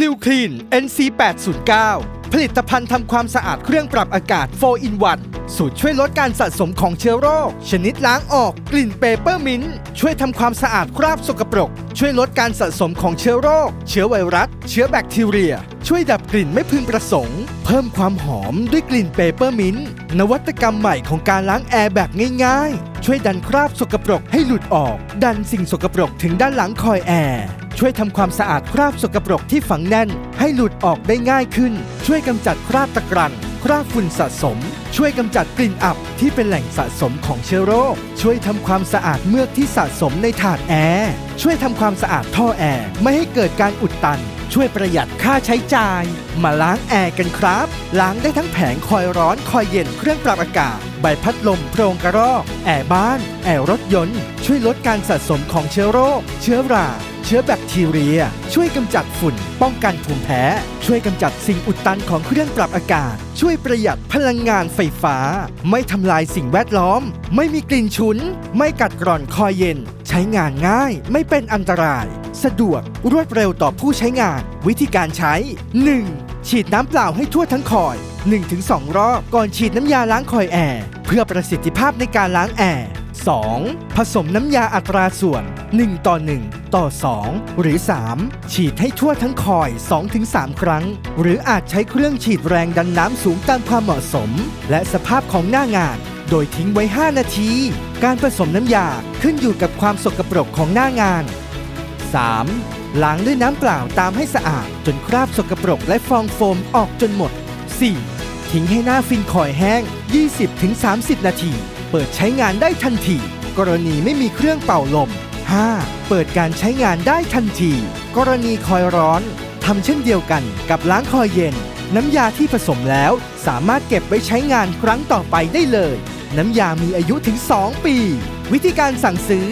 New Clean NC 809 ผลิตภัณฑ์ทำความสะอาดเครื่องปรับอากาศ 4 in 1 สูตรช่วยลดการสะสมของเชื้อโรค ชนิดล้างออก กลิ่นเปเปอร์มินต์ช่วยทำความสะอาดคราบสกปรก ช่วยลดการสะสมของเชื้อโรค เชื้อไวรัส เชื้อแบคทีเรีย ช่วยดับกลิ่นไม่พึงประสงค์ เพิ่มความหอมด้วยกลิ่นเปเปอร์มินต์นวัตกรรมใหม่ของการล้างแอร์แบบง่ายๆ ช่วยดันคราบสกปรกให้หลุดออก ดันสิ่งสกปรกถึงด้านหลังคอยแอร์ ช่วยทำความสะอาดคราบสกปรกที่ฝังแน่น ให้หลุดออกได้ง่ายขึ้น ช่วยกำจัดคราบตะกรันคราบฝุ่นสะสม ช่วยกำจัดกลิ่นอับที่เป็นแหล่งสะสมของเชื้อโรค ช่วยทำความสะอาดเมือกที่สะสมในถาดแอร์ช่วยทำความสะอาดท่อแอร์ไม่ให้เกิดการอุดตัน ช่วยประหยัดค่าใช้จ่าย มาล้างแอร์กันครับ ล้างได้ทั้งแผงคอยร้อนคอยเย็นเครื่องปรับอากาศ ใบพัดลมโพรงกระรอก แอร์บ้าน แอร์รถยนต์ ช่วยลดการสะสมของเชื้อโรค เชื้อรา เชื้อแบคทีเรีย ช่วยกำจัดฝุ่น ป้องกันภูมิแพ้ ช่วยกำจัดสิ่งอุดตันของเครื่องปรับอากาศ ช่วยประหยัดพลังงานไฟฟ้า ไม่ทำลายสิ่งแวดล้อม ไม่มีกลิ่นฉุน ไม่กัดกร่อนคอเย็น ใช้งานง่าย ไม่เป็นอันตราย สะดวก รวดเร็วต่อผู้ใช้งาน วิธีการใช้ 1. ฉีดน้ำเปล่าให้ทั่วทั้งคอย 1-2 รอบก่อนฉีดน้ำยาล้างคอยแอร์เพื่อประสิทธิภาพในการล้างแอร์ 2. ผสมน้ำยาอัตราส่วน 1 ต่อ 1 ต่อ 2 หรือ 3 ฉีดให้ทั่วทั้งคอย 2-3 ครั้ง หรืออาจใช้เครื่องฉีดแรงดันน้ำสูงตามความเหมาะสม และสภาพของหน้างาน โดยทิ้งไว้ 5 นาที การผสมน้ำยาขึ้นอยู่กับความสกปรกของหน้างาน 3. ล้างด้วยน้ำเปล่าตามให้สะอาด จนคราบสกปรกและฟองโฟมออกจนหมด 4. ทิ้งให้หน้าฟินคอยแห้ง 20-30 นาที เปิดใช้งานได้ทันที กรณีไม่มีเครื่องเป่าลม 5. เปิดการใช้งานได้ทันที กรณีคอยร้อนทำเช่นเดียวกันกับล้างคอยเย็น น้ำยาที่ผสมแล้วสามารถเก็บไว้ใช้งานครั้งต่อไปได้เลย น้ำยามีอายุถึง 2 ปี วิธีการสั่งซื้อ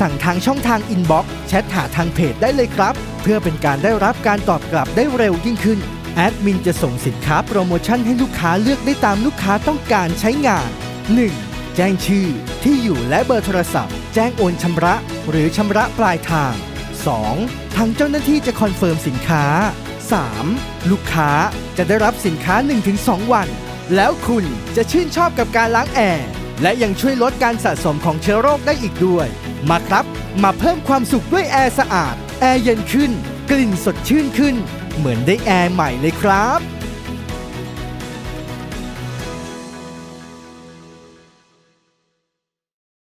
สั่งทางช่องทางอินบ็อกซ์แชทหาทางเพจได้เลยครับ เพื่อเป็นการได้รับการตอบกลับได้เร็วยิ่งขึ้นแอดมินจะส่งสินค้าโปรโมชั่นให้ลูกค้าเลือกได้ตามลูกค้าต้องการใช้งาน 1. แจ้งชื่อที่อยู่และเบอร์โทรศัพท์ แจ้งโอนชำระ หรือชำระปลายทาง 2. ทางเจ้าหน้าที่จะคอนเฟิร์มสินค้า 3. ลูกค้าจะได้รับสินค้า 1-2 วัน แล้วคุณจะชื่นชอบกับการล้างแอร์และยังช่วยลดการสะสมของเชื้อโรคได้อีกด้วย มาครับ มาเพิ่มความสุขด้วยแอร์สะอาด แอร์เย็นขึ้น กลิ่นสดชื่นขึ้น เหมือนได้แอร์ใหม่เลยครับ